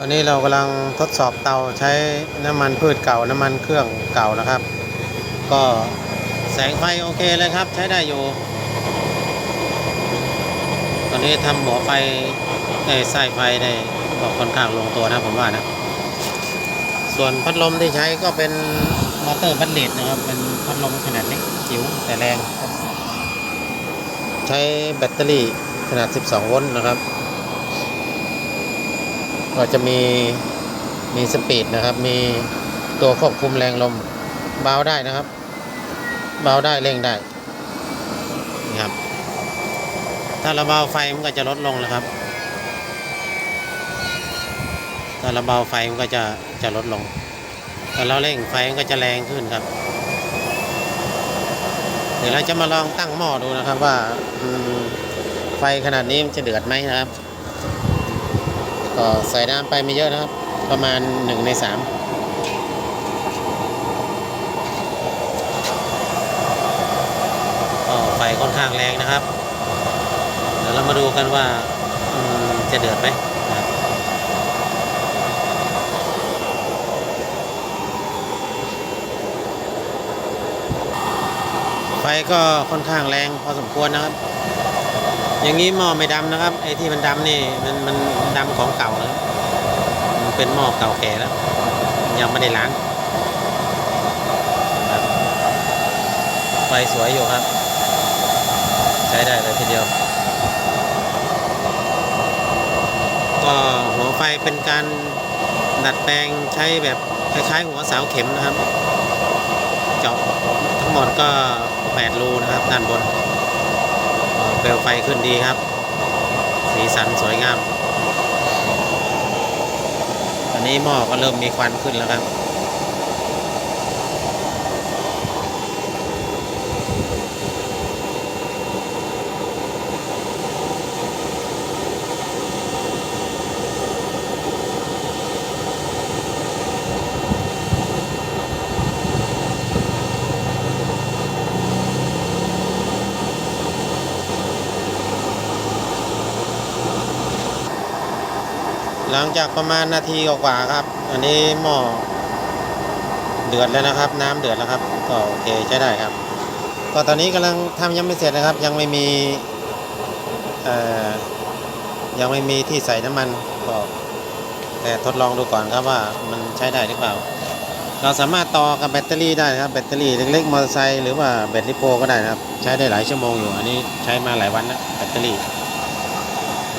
ตอนนี้เรากำลังทดสอบเตาใช้น้ำมันพืชเก่าน้ำมันเครื่องเก่านะครับ ก็แสงไฟโอเคเลยครับ ใช้ได้อยู่ ตอนนี้ทำหัวไฟไอ้ไส้ไฟได้ก็ค่อนข้างลงตัวนะผมว่านะ ส่วนพัดลมที่ใช้ก็เป็นมอเตอร์บัตเลตนะครับ เป็นพัดลมขนาดเล็กจิ๋วแต่แรง ใช้แบตเตอรี่ขนาด 12 โวลต์นะครับ ก็จะมีมีสปีดนะครับ มีตัวควบคุมแรงลมเบาได้นะครับ เบาได้เร่งได้นี่ครับ ถ้าเราเบาไฟมันก็จะลดลงนะครับ ถ้าเราเบาไฟมันก็จะจะลดลงถ้าเราเร่งไฟมันก็จะแรงขึ้นครับ เดี๋ยวเราจะมาลองตั้งหม้อดูนะครับว่าไฟขนาดนี้มันจะเดือดไหมนะครับ ก็ใส่น้ำไปไม่เยอะนะครับ ประมาณหนึ่งในสามก็ไฟค่อนข้างแรงนะครับ เดี๋ยวเรามาดูกันว่าจะเดือดไหมไฟก็ค่อนข้างแรงพอสมควรนะครับ อย่างนี้หม้อไม่ดำนะครับ ไอ้ที่มันดำนี่มันมันดำของเก่านะมันเป็นหม้อเก่าแก่แล้ว ยังไม่ได้ล้างไฟสวยอยู่ครับ ใช้ได้เลยทีเดียว ก็หัวไฟเป็นการดัดแปลงใช้แบบคล้ายๆหัวเสาเข็มนะครับ เจาะทั้งหมดก็ 8 รูนะครับด้านบน ลวไฟขึ้นดีครับ สีสันสวยงาม ตอนนี้หม้อก็เริ่มมีควันขึ้นแล้วครับ หลังจากประมาณนาทีกว่าครับ อันนี้หม้อเดือดแล้วนะครับ น้ำเดือดแล้วครับ ก็โอเคใช้ได้ครับ ก็ตอนนี้กำลังทำยังไม่เสร็จนะครับ ยังไม่มีอยังไม่มีที่ใส่น้ำมันก็แต่ทดลองดูก่อนครับว่ามันใช้ได้หรือเปล่า เราสามารถต่อกับแบตเตอรี่ได้ครับแบตเตอรี่เล็กๆมอเตอร์ไซค์หรือว่าแบตลิโปก็ได้นะครับ ใช้ได้หลายชั่วโมงอยู่ อันนี้ใช้มาหลายวันแล้วแบตเตอรี่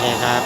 นี่ครับ